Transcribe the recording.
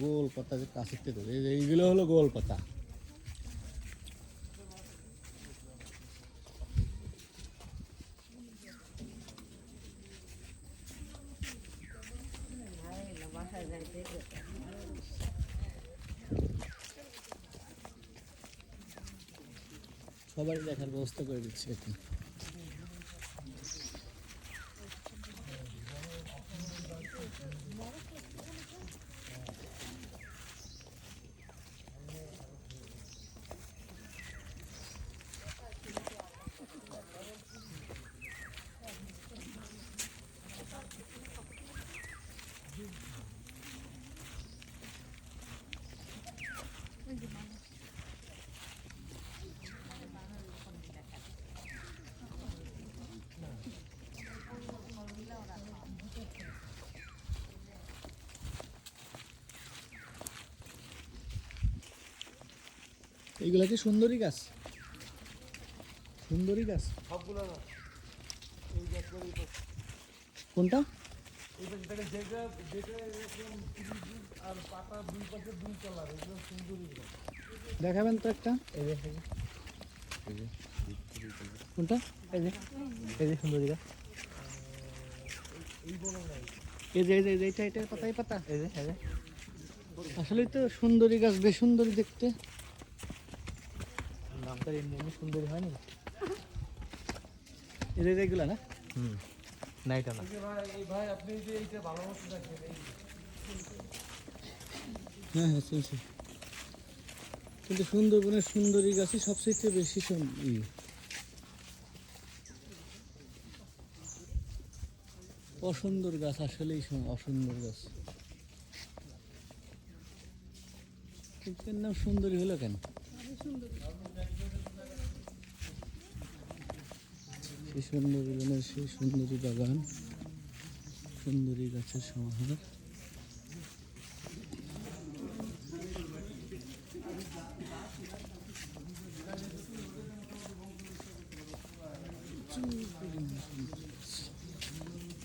গোল পাতা যে কাছের যে এইগুলো হলো গোল পাতা সবাই দেখার ব্যবস্থা করে দিচ্ছে এখন। এইগুলা কি সুন্দরী গাছ? সুন্দরী গাছ? সবগুলো না। এই কোনটা? এই যে যেটা যেটা যেটা এরকম ত্রিভুজ আর পাতা দুই পাশে দুই কালার এগুলো সুন্দরী গাছ। দেখাবেন তো একটা। এই কোনটা? এই যে এই যে সুন্দরী গাছ। এই যে এই যে এই যে, এইটা এটা পাতাই পাতা। এই যে এই যে। আসলেই তো সুন্দরী গাছ বেশ সুন্দরী দেখতে। নামটা এমনি সুন্দরী হয়নি? এই যে এগুলা না? হুম। না। এটা না ভাই আপনি যে এইটা ভালো মতো হ্যাঁ হ্যাঁ চলছে। কিন্তু সুন্দরবনের সুন্দরী গাছই সবচেয়ে বেশি ই। অসুন্দর গাছ আসলেই অসুন্দর গাছ। কিন্তু নাম সুন্দরী হলো কেন? সেই সুন্দরী বনের সেই সুন্দরী বাগান সুন্দরী গাছের সমাহার। Thank ঘন